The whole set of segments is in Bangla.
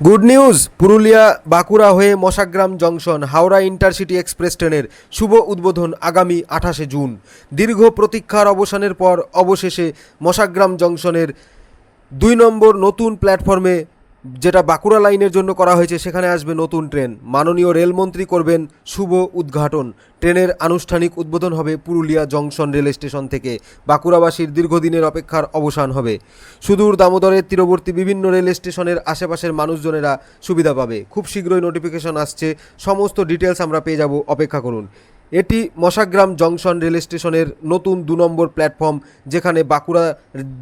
গুড নিউজ, পুরুলিয়া বাঁকুড়া হয়ে Mashagram junction, Howrah intercity express ট্রেনের শুভ উদ্বোধন আগামী আঠাশে জুন। দীর্ঘ প্রতীক্ষার অবসানের পর অবশেষে মশাগ্রাম জংশনের দুই নম্বর নতুন প্ল্যাটফর্মে যেটা বাঁকুড়া লাইনের জন্য করা হয়েছে, সেখানে আসবে নতুন ট্রেন। মাননীয় রেলমন্ত্রী করবেন শুভ উদ্ঘাটন। ট্রেনের আনুষ্ঠানিক উদ্বোধন হবে পুরুলিয়া জংশন রেল স্টেশন থেকে। বাঁকুড়াবাসীর দীর্ঘদিনের অপেক্ষার অবসান হবে। সুদূর দামোদরের, তীরবর্তী বিভিন্ন রেল স্টেশনের আশেপাশের মানুষজনেরা সুবিধা পাবে। খুব শীঘ্রই নোটিফিকেশন আসছে। সমস্ত ডিটেলস আমরা পেয়ে যাব। অপেক্ষা করুন। এটি মশাগ্রাম জংশন রেল স্টেশনের নতুন দু নম্বর প্ল্যাটফর্ম, যেখানে বাঁকুড়া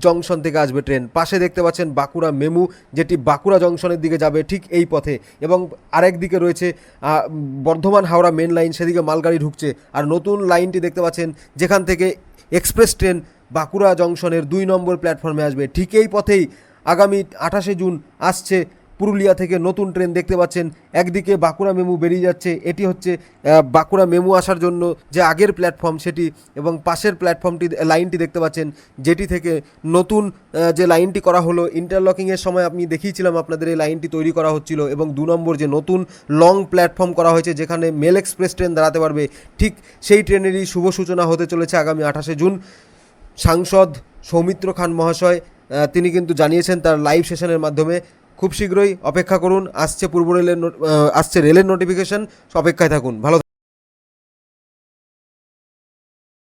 জংশন থেকে আসবে ট্রেন। পাশে দেখতে পাচ্ছেন বাঁকুড়া মেমু, যেটি বাঁকুড়া জংশনের দিকে যাবে ঠিক এই পথে। এবং আরেক দিকে রয়েছে বর্ধমান হাওড়া মেন লাইন, সেদিকে মালগাড়ি ঢুকছে। আর নতুন লাইনটি দেখতে পাচ্ছেন, যেখান থেকে এক্সপ্রেস ট্রেন বাঁকুড়া জংশনের দুই নম্বর প্ল্যাটফর্মে আসবে। ঠিক এই পথেই আগামী আঠাশে জুন আসছে পুরুলিয়া থেকে নতুন ট্রেন দেখতে পাচ্ছেন। একদিকে বাঁকুড়া মেমু বেরিয়ে যাচ্ছে, এটি হচ্ছে বাঁকুড়া মেমু আসার জন্য যে আগের প্ল্যাটফর্ম সেটি এবং পাশের প্ল্যাটফর্মটি লাইনটি দেখতে পাচ্ছেন, যেটি থেকে নতুন যে লাইনটি করা হলো ইন্টারলকিংয়ের সময় আমি দেখিয়েছিলাম আপনাদের এই লাইনটি তৈরি করা হচ্ছিল এবং দু নম্বর যে নতুন লং প্ল্যাটফর্ম করা হয়েছে, যেখানে মেল এক্সপ্রেস ট্রেন দাঁড়াতে পারবে, ঠিক সেই ট্রেনেরই শুভ সূচনা হতে চলেছে আগামী আঠাশে জুন। সাংসদ সৌমিত্র খান মহাশয় তিনি কিন্তু জানিয়েছেন তার লাইভ সেশনের মাধ্যমে। খুব শীঘ্রই অপেক্ষা করুন আসছে পূর্ব রেলের আসছে রেলের নোটিফিকেশন অপেক্ষায় থাকুন ভালো।